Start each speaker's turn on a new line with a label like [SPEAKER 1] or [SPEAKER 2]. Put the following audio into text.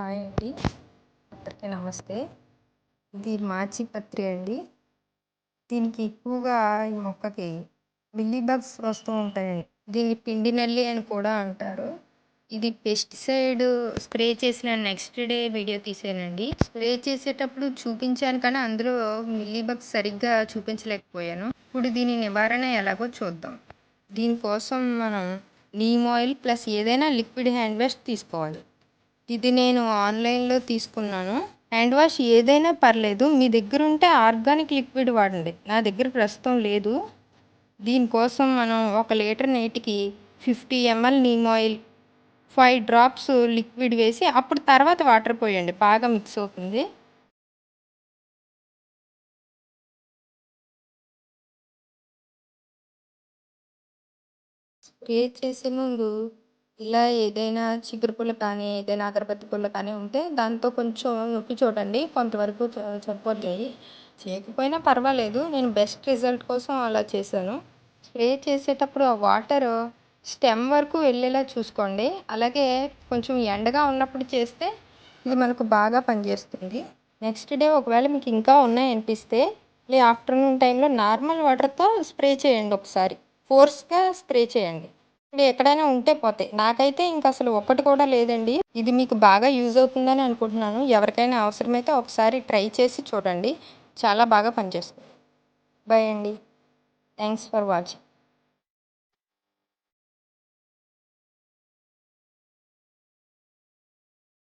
[SPEAKER 1] Hi అండి. అందరికీ నమస్తే. ఇది మాచి పత్రి అండి. దీనికి ఎక్కువగా ఈ మొక్కకి బిల్లీ బగ్స్ వస్తూ ఉంటాయండి దీన్ని పిండి నల్లి అని కూడా అంటారు. ఇది పెస్టిసైడ్ స్ప్రే చేసిన నెక్స్ట్ డే వీడియో తీసానండి. స్ప్రే చేసేటప్పుడు చూపించాను కానీ అందులో మిల్లీ బగ్స్ సరిగ్గా చూపించలేకపోయాను. ఇప్పుడు దీని నివారణ ఎలాగో చూద్దాం. దీనికోసం మనం నీమ్ ఆయిల్ ప్లస్ ఏదైనా లిక్విడ్ హ్యాండ్ వాష్ తీసుకోవాలి. ఇది నేను ఆన్లైన్లో తీసుకున్నాను. హ్యాండ్ వాష్ ఏదైనా పర్లేదు మీ దగ్గర ఉంటే ఆర్గానిక్ లిక్విడ్ వాడండి. నా దగ్గర ప్రస్తుతం లేదు. దీనికోసం మనం ఒక లీటర్ నీటికి fifty ml neem oil five drops liquid వేసి అప్పుడు తర్వాత వాటర్ పోయండి. బాగా మిక్స్ అవుతుంది. స్ప్రే చేసే ముందు ఇలా ఏదైనా చిగురు పుల్ల కానీ ఏదైనా అగరబత్తి పుల్ల కానీ ఉంటే దాంతో కొంచెం నొక్కి చూడండి. కొంతవరకు సరిపోతాయి చేయకపోయినా పర్వాలేదు. నేను బెస్ట్ రిజల్ట్ కోసం అలా చేశాను. స్ప్రే చేసేటప్పుడు ఆ వాటర్ స్టెమ్ వరకు వెళ్ళేలా చూసుకోండి. అలాగే కొంచెం ఎండగా ఉన్నప్పుడు చేస్తే ఇది మనకు బాగా పనిచేస్తుంది. నెక్స్ట్ డే ఒకవేళ మీకు ఇంకా ఉన్నాయనిపిస్తే మళ్ళీ ఆఫ్టర్నూన్ టైంలో నార్మల్ వాటర్తో స్ప్రే చేయండి ఒకసారి. ఫోర్స్గా స్ప్రే చేయండి. ఇప్పుడు ఎక్కడైనా ఉంటే పోతాయి. నాకైతే ఇంక అసలు ఒక్కటి కూడా లేదండి. ఇది మీకు బాగా యూజ్ అవుతుందని అనుకుంటున్నాను. ఎవరికైనా అవసరమైతే ఒకసారి ట్రై చేసి చూడండి. చాలా బాగా పనిచేస్తుంది. బాయ్ అండి. Thanks for watching.